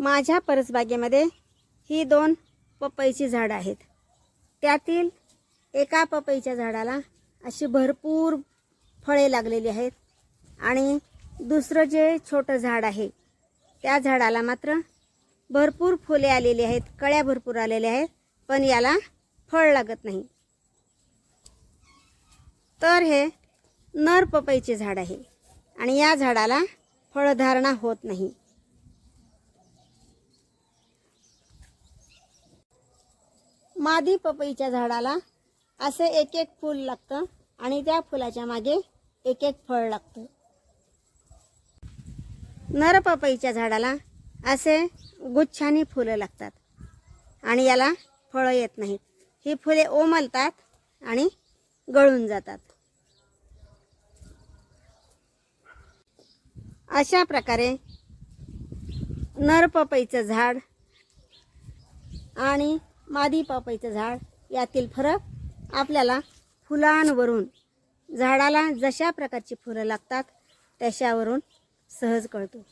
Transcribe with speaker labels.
Speaker 1: माझ्या परसबागेमध्ये ही दोन पपईची झाडं आहेत. त्यातील एका पपईच्या झाडाला अशी भरपूर फळे लागलेली आहेत आणि दुसरं जे छोटं झाड आहे त्या झाडाला मात्र भरपूर फुले आलेली आहेत कळ्या भरपूर आलेल्या आहेत पण याला फळ लागत नाही. तर हे नर पपईचे झाड आहे आणि या झाडाला फळधारणा होत नाही. मादी पपईच्या झाडाला असे एक एक फूल लागतं आणि त्या फुलाच्या मागे एक एक फळ लागतं. नर पपईच्या झाडाला असे गुच्छानी फुलं लागतात आणि याला फळं येत नाहीत. ही फुले ओमलतात आणि गळून जातात. अशा प्रकारे नर पपईचं झाड आणि मादी पापईचं झाड यातील फरक आपल्याला फुलांवरून झाडाला जशा प्रकारची फुलं लागतात तशावरून सहज कळतो.